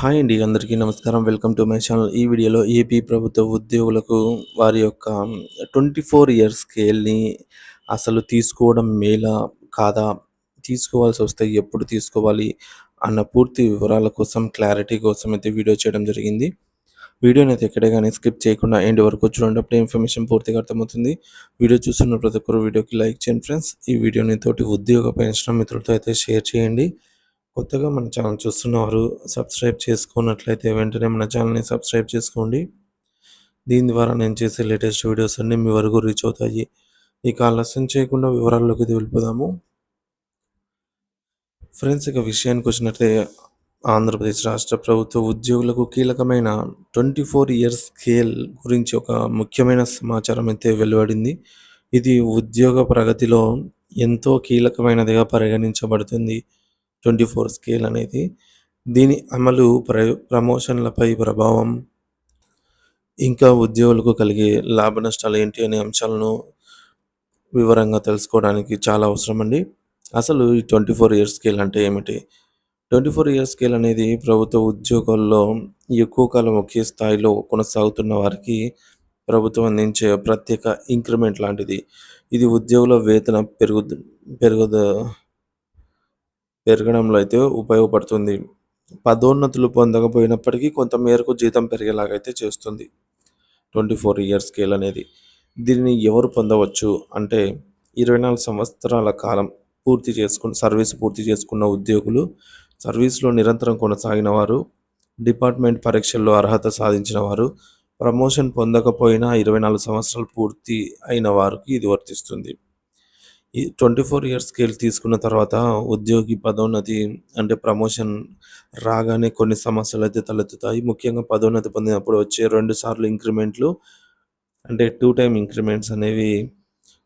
Hi అండి అందరికీ నమస్కారం. Welcome to my channel. ఈ వీడియోలో ఏపీ ప్రభుత్వ ఉద్యోగులకు వారి యొక్క ట్వంటీ ఫోర్ ఇయర్స్ స్కేల్ని అసలు తీసుకోవడం మేలా కాదా? తీసుకోవాల్సి వస్తే ఎప్పుడు తీసుకోవాలి అన్న పూర్తి వివరాల కోసం క్లారిటీ కోసం అయితే వీడియో చేయడం జరిగింది. వీడియోని అయితే ఎక్కడే కానీ స్కిప్ చేయకుండా ఎండ్ వరకు చూడండి. అప్పుడే ఇన్ఫర్మేషన్ పూర్తిగా అర్థమవుతుంది. వీడియో చూస్తున్న ప్రతి ఒక్కరు వీడియోకి లైక్ చేయండి ఫ్రెండ్స్. ఈ వీడియోని తోటి ఉద్యోగ పెన్షన్ మిత్రులతో అయితే షేర్ చేయండి. కొత్తగా మన ఛానల్ చూస్తున్నవారు సబ్స్క్రైబ్ చేసుకున్నట్లయితే వెంటనే మన ఛానల్ని సబ్స్క్రైబ్ చేసుకోండి. దీని ద్వారా నేను చేసే లేటెస్ట్ వీడియోస్ అన్నీ మీ వరకు రీచ్ అవుతాయి. ఇక ఆలస్యం చేయకుండా వివరాల్లోకి వెళ్ళిపోదాము. ఫ్రెండ్స్ ఇక విషయానికి వచ్చినట్లయితే ఆంధ్రప్రదేశ్ రాష్ట్ర ప్రభుత్వ ఉద్యోగులకు కీలకమైన ట్వంటీ ఫోర్ ఇయర్స్ స్కేల్ గురించి ఒక ముఖ్యమైన సమాచారం అయితే వెలువడింది. ఇది ఉద్యోగ ప్రగతిలో ఎంతో కీలకమైనదిగా పరిగణించబడుతుంది. ట్వంటీ ఫోర్ స్కేల్ అనేది. దీని అమలు ప్ర ప్రమోషన్లపై ప్రభావం ఇంకా ఉద్యోగులకు కలిగే లాభ నష్టాలు ఏంటి అనే అంశాలను వివరంగా తెలుసుకోవడానికి చాలా అవసరం అండి అసలు ఈ ట్వంటీ ఫోర్ ఇయర్స్ స్కేల్ అంటే ఏమిటి? ట్వంటీ ఫోర్ ఇయర్స్ స్కేల్ అనేది ప్రభుత్వ ఉద్యోగాల్లో ఎక్కువ కాలం ఒకే స్థాయిలో కొనసాగుతున్న వారికి ప్రభుత్వం అందించే ప్రత్యేక ఇంక్రిమెంట్ లాంటిది. ఇది ఉద్యోగుల వేతన పెరుగు పెరుగుద పెరగడంలో అయితే ఉపయోగపడుతుంది. పదోన్నతులు పొందకపోయినప్పటికీ కొంత మేరకు జీతం పెరిగేలాగైతే చేస్తుంది. ట్వంటీ ఫోర్ ఇయర్స్ స్కేల్ అనేది. దీనిని ఎవరు పొందవచ్చు? అంటే ఇరవై నాలుగు సంవత్సరాల కాలం పూర్తి చేసుకున్న సర్వీస్ పూర్తి చేసుకున్న ఉద్యోగులు సర్వీస్లో నిరంతరం కొనసాగిన వారు డిపార్ట్మెంట్ పరీక్షల్లో అర్హత సాధించిన వారు ప్రమోషన్ పొందకపోయినా ఇరవై నాలుగు సంవత్సరాలు పూర్తి అయిన వారికి ఇది వర్తిస్తుంది. ఈ ట్వంటీ ఫోర్ ఇయర్స్ స్కేల్ తీసుకున్న తర్వాత ఉద్యోగి పదోన్నతి అంటే ప్రమోషన్ రాగానే కొన్ని సమస్యలు అయితే తలెత్తుతాయి. ముఖ్యంగా పదోన్నతి పొందినప్పుడు వచ్చే రెండు సార్లు ఇంక్రిమెంట్లు అంటే టూ టైం ఇంక్రిమెంట్స్ అనేవి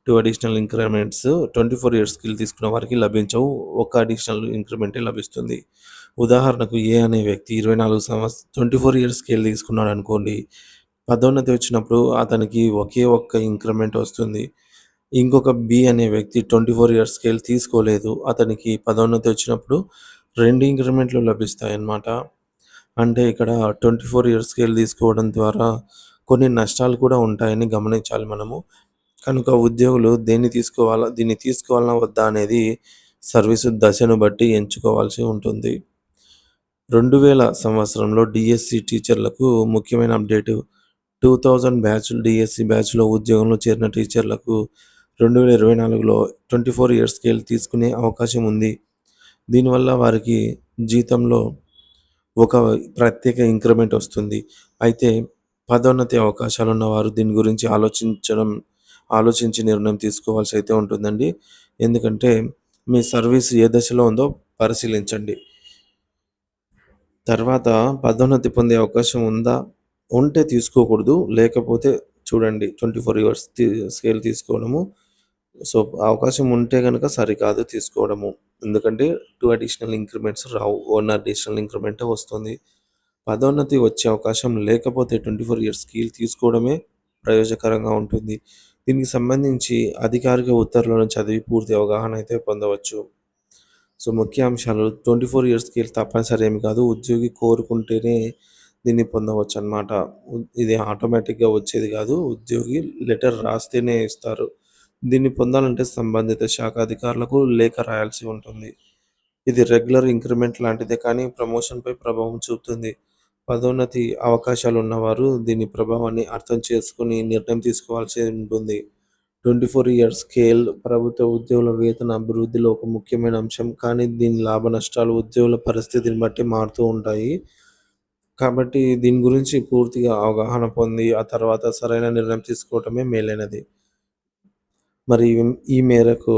two additional increments twenty four years scale తీసుకున్న వారికి లభించవు. ఒక అడిషనల్ ఇంక్రిమెంటే లభిస్తుంది. ఉదాహరణకు ఏ అనే వ్యక్తి ఇరవై నాలుగు సంవత్సరం ట్వంటీ ఫోర్ ఇయర్స్ స్కేల్ తీసుకున్నాడు అనుకోండి పదోన్నతి వచ్చినప్పుడు అతనికి ఒకే ఒక్క ఇంక్రిమెంట్ వస్తుంది. ఇంకొక బి అనే వ్యక్తి ట్వంటీ ఫోర్ ఇయర్స్ స్కేల్ తీసుకోలేదు. అతనికి పదోన్నతి వచ్చినప్పుడు రెండు ఇంక్రిమెంట్లు లభిస్తాయి అన్నమాట అంటే ఇక్కడ ట్వంటీ ఫోర్ ఇయర్స్ స్కేల్ తీసుకోవడం ద్వారా కొన్ని నష్టాలు కూడా ఉంటాయని గమనించాలి మనము. కనుక ఉద్యోగులు దేన్ని తీసుకోవాలా దీన్ని తీసుకోవాలన్నా వద్దా అనేది సర్వీసు దశను బట్టి ఎంచుకోవాల్సి ఉంటుంది. రెండు వేల సంవత్సరంలో డిఎస్సి టీచర్లకు ముఖ్యమైన update. Two thousand batch DSC బ్యాచ్లో ఉద్యోగంలో చేరిన టీచర్లకు రెండు వేల ఇరవై నాలుగులో ట్వంటీ ఫోర్ ఇయర్స్ స్కేల్ తీసుకునే అవకాశం ఉంది. దీనివల్ల వారికి జీతంలో ఒక ప్రత్యేక ఇంక్రిమెంట్ వస్తుంది. అయితే పదోన్నతి అవకాశాలు ఉన్నవారు దీని గురించి ఆలోచించడం ఆలోచించి నిర్ణయం తీసుకోవాల్సి అయితే ఉంటుందండి. ఎందుకంటే మీ సర్వీస్ ఏ దశలో ఉందో పరిశీలించండి. తర్వాత పదోన్నతి పొందే అవకాశం ఉందా ఉంటే తీసుకోకూడదు. లేకపోతే చూడండి ట్వంటీ ఫోర్ ఇయర్స్ స్కేల్ తీసుకోవడము సో అవకాశం ఉంటే కనుక సరికాదు తీసుకోవడము. ఎందుకంటే టూ అడిషనల్ ఇంక్రిమెంట్స్ రావు. వన్ అడిషనల్ ఇంక్రిమెంటే వస్తుంది. పదోన్నతి వచ్చే అవకాశం లేకపోతే ట్వంటీ ఫోర్ ఇయర్స్ స్కీల్ తీసుకోవడమే ప్రయోజకరంగా ఉంటుంది. దీనికి సంబంధించి అధికారిక ఉత్తర్వులను చదివి పూర్తి అవగాహన అయితే పొందవచ్చు. సో ముఖ్య అంశాలు ట్వంటీ ఫోర్ ఇయర్స్ స్కేల్ తప్పనిసరి ఏమి కాదు. ఉద్యోగి కోరుకుంటేనే దీన్ని పొందవచ్చు అనమాట ఇది ఆటోమేటిక్గా వచ్చేది కాదు. ఉద్యోగి లెటర్ రాస్తేనే ఇస్తారు. దీన్ని పొందాలంటే సంబంధిత శాఖ అధికారులకు లేఖ రాయాల్సి ఉంటుంది. ఇది రెగ్యులర్ ఇంక్రిమెంట్ లాంటిదే కానీ ప్రమోషన్పై ప్రభావం చూపుతుంది. పదోన్నతి అవకాశాలు ఉన్నవారు దీని ప్రభావాన్ని అర్థం చేసుకుని నిర్ణయం తీసుకోవాల్సి ఉంటుంది. ట్వంటీ ఫోర్ ఇయర్స్ స్కేల్ ప్రభుత్వ ఉద్యోగుల వేతన అభివృద్ధిలో ఒక ముఖ్యమైన అంశం కానీ దీని లాభ నష్టాలు ఉద్యోగుల పరిస్థితిని బట్టి మారుతూ ఉంటాయి. కాబట్టి దీని గురించి పూర్తిగా అవగాహన పొంది ఆ తర్వాత సరైన నిర్ణయం తీసుకోవటమే మేలైనది. మరి ఈ మేరకు